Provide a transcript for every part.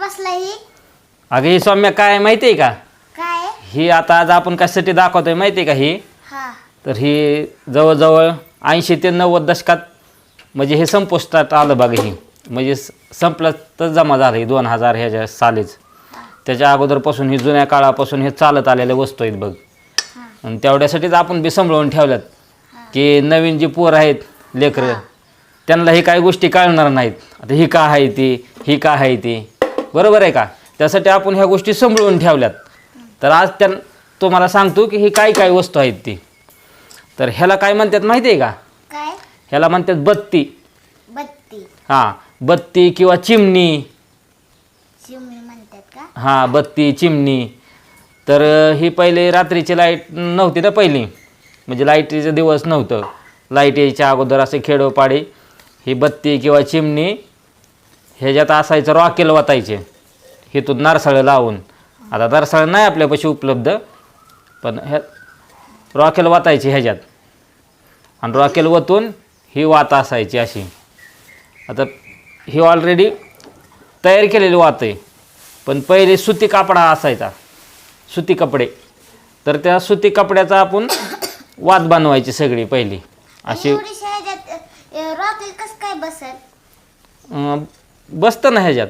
बसला ही अगं ही सौम्य काय माहिती आहे का? काय? ही आता आज आपण कशासाठी दाखवतोय माहिती आहे का ही? हा. तर ही जवळजवळ ऐंशी ते नव्वद दशकात म्हणजे हे संपुष्टात आलं बघा ही. म्हणजे स- संपलं तर जमा झालं ही दोन हजार ह्याच्या सालीच. त्याच्या अगोदरपासून ही जुन्या काळापासून हे चालत आलेल्या वस्तू आहेत बघ. हा. आणि तेवढ्यासाठीच आपण बी सांभाळून ठेवल्यात की नवीन जी पोर आहेत लेकरं त्यांना ही काही गोष्टी कळणार नाहीत. आता ही का आहे ती? ही का आहे ती? बरोबर आहे का? त्यासाठी आपण ह्या गोष्टी सांभाळून ठेवल्यात. तर आज त्या तुम्हाला सांगतो की ही काय काय वस्तू आहेत ती. तर ह्याला काय म्हणतात माहिती आहे का? काय? ह्याला म्हणतात बत्ती. बत्ती. हां बत्ती किंवा चिमणी. चिमणी म्हणतात का? हां बत्ती चिमणी. तर ही पहिले रात्रीची लाइट नव्हती ना पहिली. म्हणजे लाईटीचं दिवस नव्हतं. लाइट यायच्या अगोदर असे खेडोपाडी. ही बत्ती किंवा चिमणी ह्याच्यात असायचं रॉकेल वातायचे. हिथून नारसाळं लावून. आता नारसाळं नाही आपल्यापाशी उपलब्ध पण ह्या रॉकेल वातायची ह्याच्यात. आणि रॉकेल वतून ही वात असायची अशी. आता ही ऑलरेडी तयार केलेली वात आहे. पण पहिले सुती कापडा असायचा. सुती कपडे. तर त्या सुती कपड्याचा आपण वात बनवायची सगळी पहिली. अशी रॉकेल कस काय बसत अं, बसतं ना ह्याच्यात.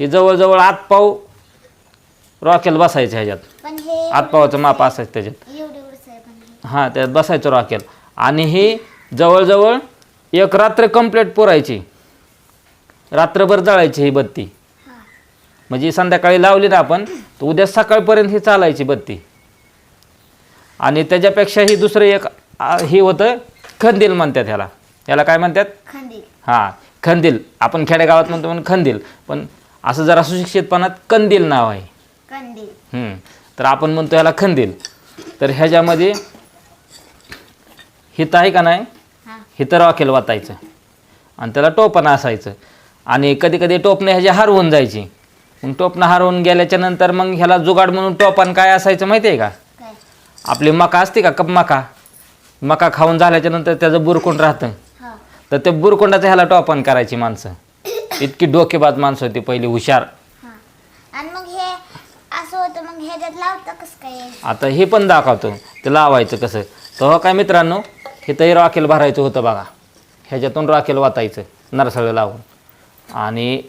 हे जवळजवळ आतपाव रॉकेल बसायचं ह्याच्यात. पण हे आतपावाचं माप असायचं त्याच्यात. हे. त्यात बसायचं रॉकेल. आणि ही जवळजवळ एक रात्र कंप्लीट पुरायची. रात्रभर जळायची ही बत्ती. म्हणजे संध्याकाळी लावली ना आपण तर उद्या सकाळपर्यंत ही चालायची बत्ती. आणि त्याच्यापेक्षा ही दुसरं एक हे होतं खंदील म्हणतात ह्याला. ह्याला काय म्हणतात? हां खंदील. आपण खेडेगावात म्हणतो म्हणून खंदील. पण असं जरा सुशिक्षितपणात कंदील नाव आहे. कंदील. हम्म. तर आपण म्हणतो ह्याला खंदील. तर ह्याच्यामध्ये हित आहे का नाही? हा. हिथं रॉकेल वाचायचं आणि त्याला टोपणं असायचं. आणि कधी कधी टोपणे ह्याची हरवून जायची. मग टोपणं हरवून गेल्याच्यानंतर मग ह्याला जुगाड म्हणून टोपण काय असायचं माहिती आहे का? काय? आपली मका असते का? कप मका. मका खाऊन झाल्याच्यानंतर त्याचं बुरकुंड राहतं. तर ते बुरकुंडाचं ह्याला टोपण करायची माणसं. इतकी डोकेबाज माणसं होती पहिली हुशार. हा. आणि मग हे असं होतं मग ह्याच्यात लावतं कस काय? आता हे पण दाखवतो. ते लावायचं कसं? तर हो काय मित्रांनो हे तरी रॉकेल भरायचं होतं बघा. ह्याच्यातून रॉकेल वाचायचं नरसळं लावून. आणि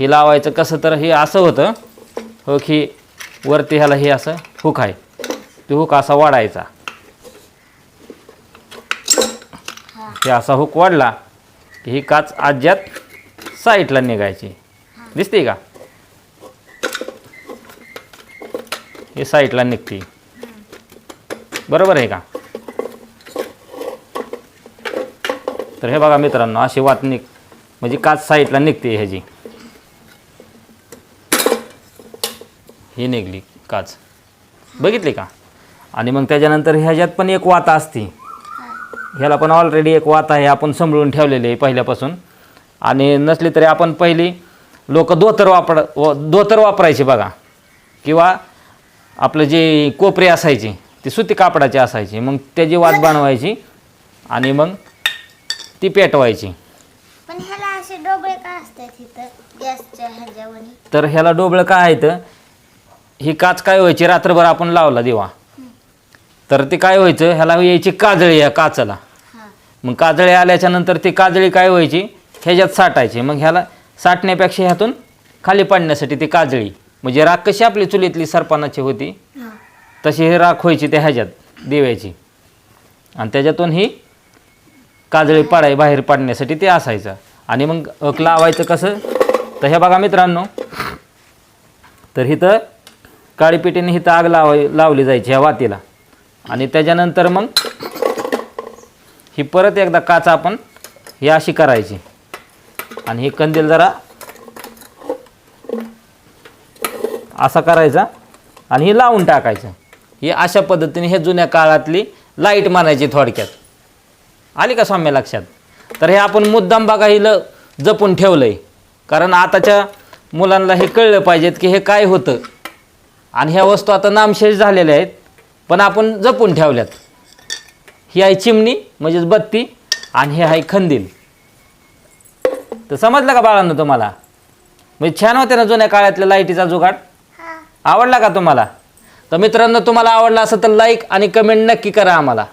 हे लावायचं कसं तर हे असं होतं. हो की वरती ह्याला हे असं हुक आहे. ते हुक असा वाढायचा. हे असा हुक वाढला की ही काच आज्यात साईडला निघायची. दिसते का? हे साईडला निघते बरोबर आहे का? तर हे बघा मित्रांनो अशी वात निघ म्हणजे काच साईडला निघते ह्याची. ही निघली काच. बघितली का? आणि मग त्याच्यानंतर ह्याच्यात पण एक वाता असते. ह्याला पण ऑलरेडी एक वात आहे आपण सांभाळून ठेवलेली आहे पहिल्यापासून. आणि नसली तरी आपण पहिली लोक धोतर वापर व- धोतर वापरायचे बघा. किंवा आपलं जे कोपरे असायची ती सुती कापडाची असायची मग त्याची वात बनवायची आणि मग ती पेटवायची. पण ह्याला असे डोबळे का असतात इथं गॅसच्या ह्याच्यावर तर ह्याला डोबळं काय आहे तर ही काच काय व्हायची? रात्रभर आपण लावला दिवा. तर ते काय व्हायचं ह्याला यायची काजळी या काचाला. हा. मग काजळी आल्याच्यानंतर ती काजळी काय व्हायची ह्याच्यात साठायची. मग ह्याला साठण्यापेक्षा ह्यातून खाली पाडण्यासाठी ती काजळी. म्हणजे राख कशी आपली चुलीतली सरपानाची होती तशी ही राख व्हायची त्या ह्याच्यात दिव्याची. आणि त्याच्यातून ही काजळी पाडाय बाहेर पाडण्यासाठी ते असायचं. आणि मग अक लावायचं कसं तर हे बघा मित्रांनो तर इथं काळी पिठीने इथं आग लावाय लावली जायची ह्या वातीला. आणि त्याच्यानंतर मग ही परत एकदा काच आपण ही अशी करायची. आणि ही कंदील जरा असा करायचा आणि ही लावून टाकायचं. ही अशा पद्धतीने हे जुन्या काळातली लाइट मारायची थोडक्यात. आली का स्वाम्य लक्षात? तर हे आपण मुद्दाम बघा ही ल जपून ठेवलं आहे कारण आताच्या मुलांना हे कळलं पाहिजेत की हे काय होतं. आणि ह्या वस्तू आता नामशेष झालेल्या आहेत. पण आपण जपून ठेवल्यात. ही आहे चिमणी म्हणजेच बत्ती आणि हे आहे खंदील. तर समजलं का बाळांनो तुम्हाला? म्हणजे छान होते ना जुन्या काळातल्या लाईटीचा जुगाड? आवडला का तुम्हाला? तर मित्रांनो तुम्हाला आवडला असेल तर लाईक आणि कमेंट नक्की करा आम्हाला.